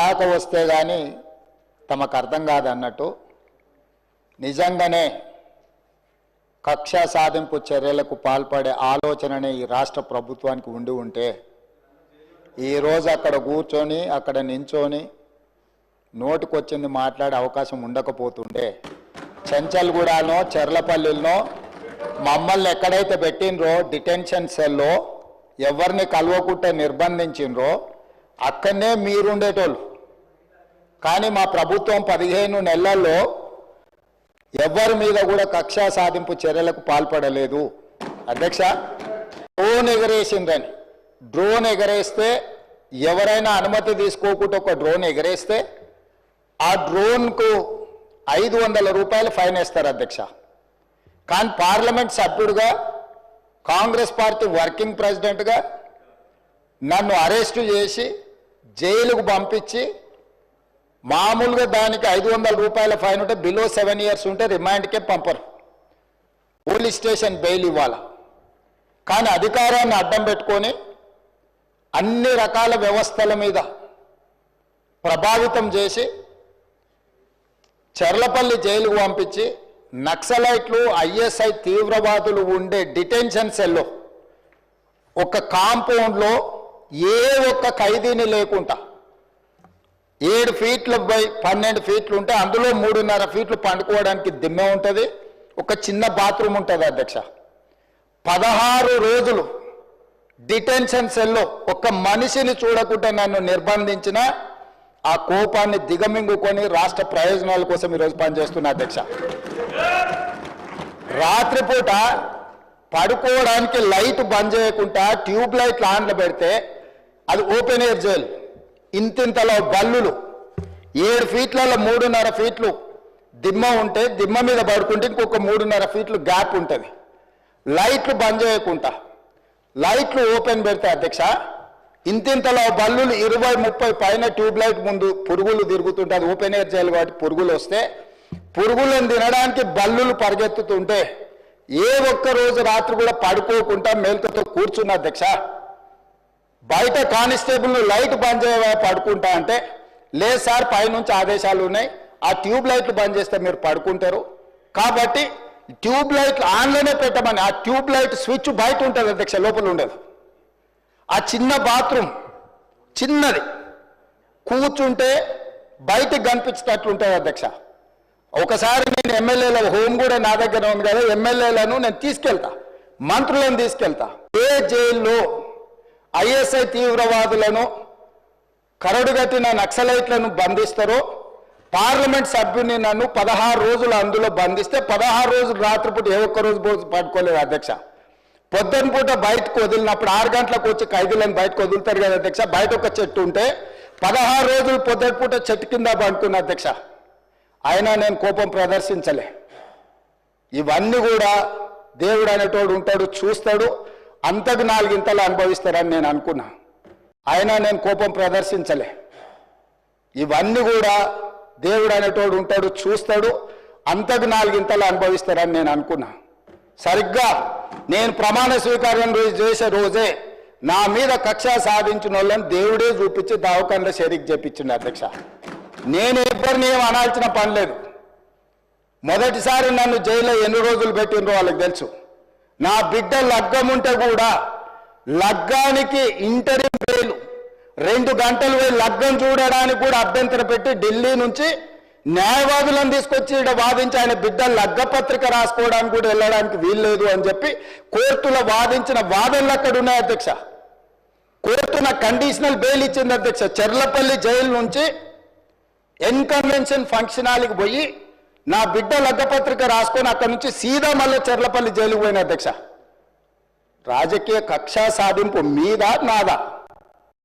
దాకా వస్తే కానీ తమకు అర్థం కాదన్నట్టు నిజంగానే కక్ష సాధింపు చర్యలకు పాల్పడే ఆలోచననే ఈ రాష్ట్ర ప్రభుత్వానికి ఉండి ఉంటే ఈరోజు అక్కడ కూర్చొని అక్కడ నించొని నోటికొచ్చింది మాట్లాడే అవకాశం ఉండకపోతుండే. చెంచల్గూడనో చెర్లపల్లిలో మమ్మల్ని ఎక్కడైతే పెట్టినరో డిటెన్షన్ సెల్లో ఎవరిని కలవకుంటే నిర్బంధించినరో అక్కడనే మీరుండేటోళ్ళు. కానీ మా ప్రభుత్వం పదిహేను నెలల్లో ఎవరి మీద కూడా కక్షా సాధింపు చర్యలకు పాల్పడలేదు. అధ్యక్ష డ్రోన్ ఎగరేసిందని. డ్రోన్ ఎగరేస్తే ఎవరైనా అనుమతి తీసుకోకుండా ఒక డ్రోన్ ఎగరేస్తే ఆ డ్రోన్కు ఐదు వందల రూపాయలు ఫైన్ వేస్తారు అధ్యక్ష. కానీ పార్లమెంట్ సభ్యుడిగా కాంగ్రెస్ పార్టీ వర్కింగ్ ప్రెసిడెంట్గా నన్ను అరెస్టు చేసి జైలుకు పంపించి మామూలుగా దానికి ఐదు వందల రూపాయల ఫైన్ ఉంటే బిలో సెవెన్ ఇయర్స్ ఉంటే రిమాండ్కే పంపరు. పోలీస్ స్టేషన్ బెయిల్ ఇవ్వాల. కానీ అధికారాన్ని అడ్డం పెట్టుకొని అన్ని రకాల వ్యవస్థల మీద ప్రభావితం చేసి చెర్లపల్లి జైలుకు పంపించి నక్సలైట్లు ఐఎస్ఐ తీవ్రవాదులు ఉండే డిటెన్షన్ సెల్లో ఒక కాంపౌండ్లో ఏ ఒక్క ఖైదీని లేకుండా ఏడు ఫీట్ల బై పన్నెండు ఫీట్లు ఉంటే అందులో మూడున్నర ఫీట్లు పండుకోవడానికి దిమ్మె ఉంటుంది ఒక చిన్న బాత్రూమ్ ఉంటుంది అధ్యక్ష. పదహారు రోజులు డిటెన్షన్ సెల్లో ఒక మనిషిని చూడకుండా నన్ను నిర్బంధించిన ఆ కోపాన్ని దిగమింగుకొని రాష్ట్ర ప్రయోజనాల కోసం ఈరోజు పనిచేస్తున్నా అధ్యక్ష. రాత్రిపూట పడుకోవడానికి లైట్ బంద్ చేయకుండా ట్యూబ్ లైట్లు ఆన్లు పెడితే అది ఓపెన్ ఎయిర్ జైలు. ఇంతింతలో బల్లులు. ఏడు ఫీట్లలో మూడున్నర ఫీట్లు దిమ్మ ఉంటే దిమ్మ మీద పడుకుంటే ఇంకొక మూడున్నర ఫీట్లు గ్యాప్ ఉంటుంది. లైట్లు బంద్ చేయకుండా. లైట్లు ఓపెన్ పెడితే అధ్యక్ష ఇంతింతలో బల్లులు ఇరవై ముప్పై పైన ట్యూబ్ లైట్ ముందు పురుగులు తిరుగుతుంటే అది ఓపెన్ ఎయిర్ చేయాలి కాబట్టి పురుగులు వస్తే పురుగులను తినడానికి బల్లులు పరిగెత్తుతుంటే ఏ ఒక్క రోజు రాత్రి కూడా పడుకోకుండా మేల్కతో కూర్చున్న అధ్యక్ష బయట కానిస్టేబుల్ లైట్ బంద్ చేయవా పడుకుంటా అంటే లేదు సార్ పైనుంచి ఆదేశాలు ఉన్నాయి. ఆ ట్యూబ్ లైట్లు బంద్ చేస్తే మీరు పడుకుంటారు. కాబట్టి ట్యూబ్ లైట్లు ఆన్లోనే పెట్టమని ఆ ట్యూబ్ లైట్ స్విచ్ బయట ఉంటుంది అధ్యక్ష లోపల ఉండదు. ఆ చిన్న బాత్రూమ్ చిన్నది కూర్చుంటే బయటకు కనిపించేటట్లు ఉంటుంది అధ్యక్ష. ఒకసారి నేను ఎమ్మెల్యేల హోమ్ కూడా నా దగ్గర ఉంది కదా ఎమ్మెల్యేలను నేను తీసుకెళ్తా మంత్రులను తీసుకెళ్తా. ఏ జైల్లో ఐఎస్ఐ తీవ్రవాదులను కరడుగట్టిన నక్సలైట్లను బంధిస్తారో పార్లమెంట్ సభ్యుని నన్ను పదహారు రోజులు అందులో బంధిస్తే పదహారు రోజులు రాత్రిపూట ఏ ఒక్క రోజు పట్టుకోలేదు అధ్యక్ష. పొద్దున పూట బయటకు వదిలినప్పుడు ఆరు గంటలకు వచ్చి ఖైదీలను బయటకు వదులుతారు కదా అధ్యక్ష. బయట ఒక చెట్టు ఉంటే పదహారు రోజులు పొద్దున పూట చెట్టు కింద పండుకున్న అధ్యక్ష. అయినా నేను కోపం ప్రదర్శించలే. ఇవన్నీ కూడా దేవుడు అనేటోడు ఉంటాడు చూస్తాడు. అంతకు నాలుగింతలు అనుభవిస్తారని నేను అనుకున్నా. అయినా నేను కోపం ప్రదర్శించలే. ఇవన్నీ కూడా దేవుడు అనేటోడు ఉంటాడు చూస్తాడు అంతకు నాలుగింతలు అనుభవిస్తారని నేను అనుకున్నా. సరిగ్గా నేను ప్రమాణ స్వీకారం రోజు చేసే రోజే నా మీద కక్ష సాధించిన వాళ్ళని దేవుడే చూపించి దావకంలో షరీక్ చేపించిండు అధ్యక్ష. నేను ఎవ్వరిని ఏం అనాల్సిన పని లేదు. మొదటిసారి నన్ను జైల్లో ఎన్ని రోజులు పెట్టిండ్రో వాళ్ళకి తెలుసు. నా బిడ్డ లగ్గం ఉంటే కూడా లగ్గానికి ఇంటరి బెయిల్ రెండు గంటలు పోయి లగ్గం చూడడానికి కూడా అభ్యంతరం పెట్టి ఢిల్లీ నుంచి న్యాయవాదులను తీసుకొచ్చి ఇక్కడ వాదించి ఆయన బిడ్డ లగ్గ పత్రిక రాసుకోవడానికి కూడా వెళ్ళడానికి వీల్లేదు అని చెప్పి కోర్టులో వాదించిన వాదనలు అక్కడ ఉన్నాయి అధ్యక్ష. కోర్టు నాకు కండిషనల్ బెయిల్ ఇచ్చింది అధ్యక్ష. చెర్లపల్లి జైలు నుంచి ఎన్కన్వెన్షన్ ఫంక్షన్ పోయి నా బిడ్డ లగ్గపత్రిక రాసుకొని అక్కడి నుంచి సీదా మళ్ళీ చెర్లపల్లి జైలుకు పోయిన అధ్యక్ష. రాజకీయ కక్షా సాధింపు మీద నాదా?